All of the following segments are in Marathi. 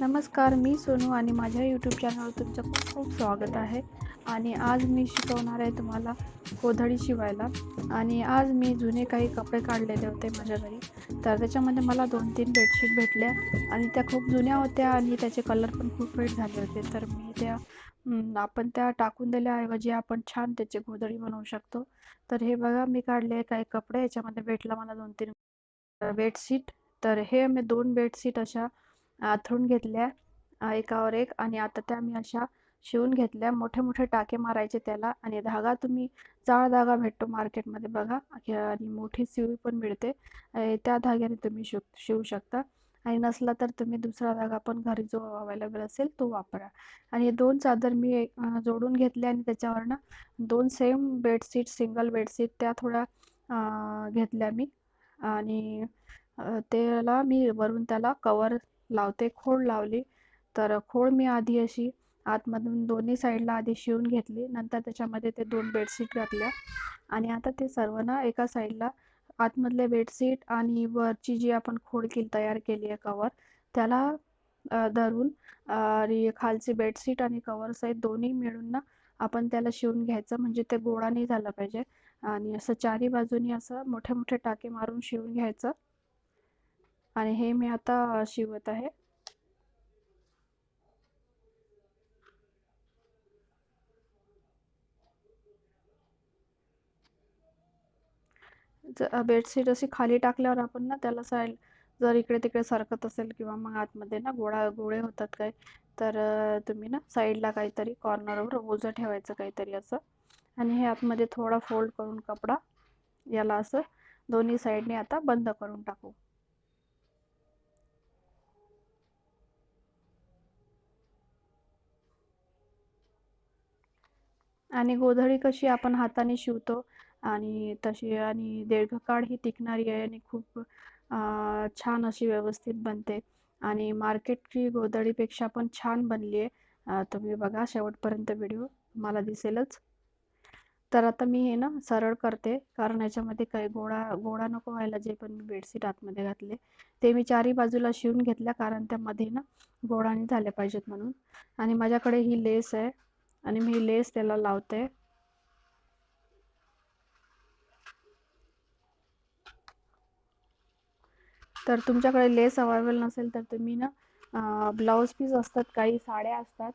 नमस्कार मी सोनू आणि माझ्या यूट्यूब चॅनलवर तुमचं खूप खूप स्वागत आहे. आणि आज मी शिकवणार आहे तुम्हाला कोधडी शिवायला. आणि आज मी जुने काही कपडे काढलेले होते माझ्या घरी. तर त्याच्यामध्ये मला दोन तीन बेडशीट भेटल्या आणि त्या खूप जुन्या होत्या आणि त्याचे कलर पण खूप वेट झाले होते. तर मी त्या आपण त्या टाकून दिल्याऐवजी आपण छान त्याचे गोधडी बनवू शकतो. तर हे बघा मी काढले काही कपडे. याच्यामध्ये भेटला मला दोन तीन बेडशीट तर हे मी दोन बेडशीट अशा आथरून घेतल्या एकावर एक आणि आता त्या मी अशा शिवून घेतल्या. मोठे मोठे टाके मारायचे त्याला आणि धागा तुम्ही जाळ धागा भेटतो मार्केटमध्ये बघा. आणि मोठी शिवी पण मिळते. त्या धाग्याने तुम्ही शिव शिवू शकता. आणि नसला तर तुम्ही दुसरा धागा पण घरी जो अवेलेबल असेल तो वापरा. आणि दोन चादर मी एक, जोडून घेतले आणि त्याच्यावरनं दोन सेम बेडशीट सिंगल बेडशीट त्या थोड्या घेतल्या मी. आणि त्याला मी वरून त्याला कवर लावते. खोड लावली. तर खोड मी आधी अशी आतमधून दोन्ही साईडला आधी शिवून घेतली. नंतर त्याच्यामध्ये ते दोन बेडशीट घातल्या. आणि आता ते सर्व ना एका साईडला आतमधले बेडशीट आणि वरची जी आपण खोड केली तयार केली आहे कवर त्याला धरून आणि खालची बेडशीट आणि कवर सहित दोन्ही मिळून ना आपण त्याला शिवून घ्यायचं. म्हणजे ते गोळा नाही झालं पाहिजे. आणि असं चारी बाजूनी असं मोठे मोठे टाके मारून शिवून घ्यायचं. आणि हे मी आता शिवत आहे. बेडशीट अशी खाली टाकल्यावर आपण ना त्याला साईड जर इकडे तिकडे सरकत असेल किंवा मग आतमध्ये ना गोळा गोळे होतात काय तर तुम्ही ना साईडला काहीतरी कॉर्नरवर ओझं ठेवायचं काहीतरी असं. आणि हे आतमध्ये थोडा फोल्ड करून कपडा याला असं दोन्ही साईडने आता बंद करून टाकू. आणि गोधडी कशी आपण हाताने शिवतो आणि तशी आणि दीर्घकाळ ही टिकणारी आहे आणि खूप छान अशी व्यवस्थित बनते. आणि मार्केटची गोधडीपेक्षा पण छान बनली आहे. तुम्ही बघा शेवटपर्यंत व्हिडिओ मला दिसेलच. तर आता मी हे ना सरळ करते कारण याच्यामध्ये काही गोळा गोळा नको व्हायला जे पण मी बेडशीट आतमध्ये घातले ते मी चारी बाजूला शिवून घेतल्या कारण त्यामध्ये ना गोळाने झाल्या झाले पाहिजेत म्हणून. आणि माझ्याकडे ही लेस आहे. आणि मी लेस त्याला लावते. तर तुमच्याकडे लेस अवेलेबल नसेल तर तुम्ही ना ब्लाऊज पीस असतात काही साड्या असतात.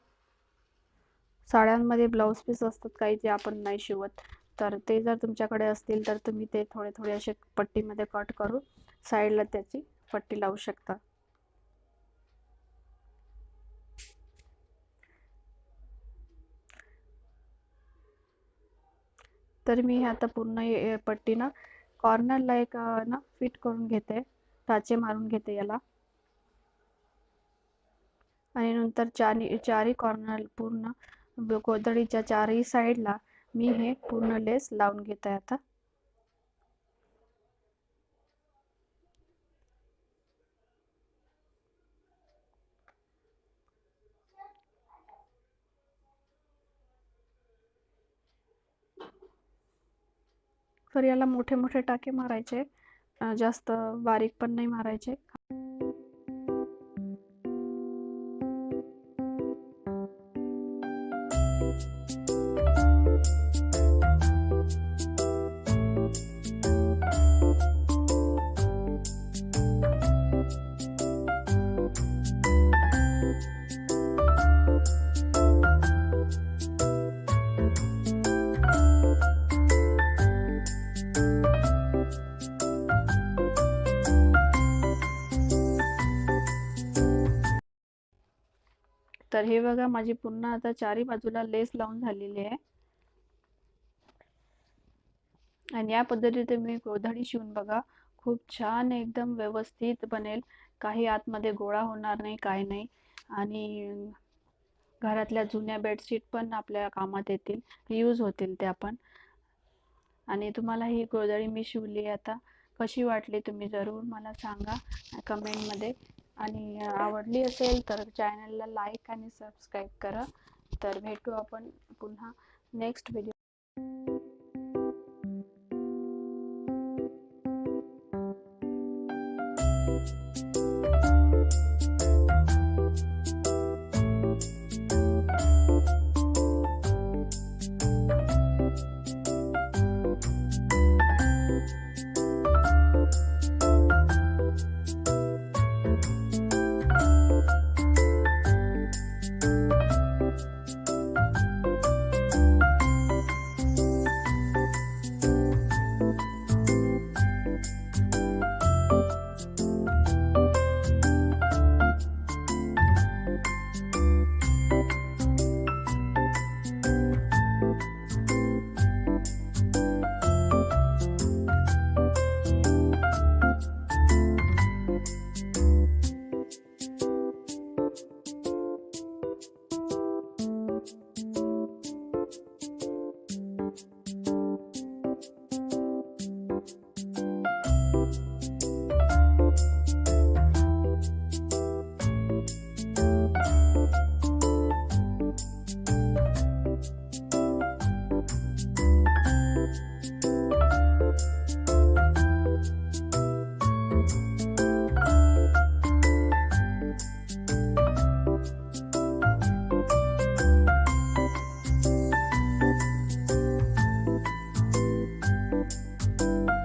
साड्यांमध्ये ब्लाऊज पीस असतात काही जे आपण नाही शिवत. तर ते जर तुमच्याकडे असतील तर तुम्ही ते थोडे थोडे असे पट्टीमध्ये कट करून साईडला त्याची पट्टी लावू शकता. तर मी हे आता पूर्ण पट्टी ना कॉर्नरला एक ना फिट करून घेते. टाचे मारून घेते याला. आणि नंतर चारी चारी कॉर्नर पूर्ण ब- गोधडीच्या चारही साईडला मी हे पूर्ण लेस लावून घेत आहे आता. तर याला मोठे मोठे टाके मारायचे. जास्त बारीक पण नाही मारायचे. तर हे बघा माझी पूर्ण आता चारी बाजूला लेस लावून झालेली आहे. आणि या पद्धतीने मी गोधडी शिवून बघा खूप छान एकदम व्यवस्थित बनेल. काही आतमध्ये गोळा होणार नाही काय नाही. आणि घरातल्या जुन्या बेडशीट पण आपल्या कामात येतील. यूज होतील त्या पण. आणि तुम्हाला ही गोधडी मी शिवली आता. कशी वाटली तुम्ही जरूर मला सांगा. कमेंटमध्ये आणि आवडली असेल तर चॅनलला लाईक आणि सबस्क्राईब करा. तर भेटू आपण पुन्हा next video you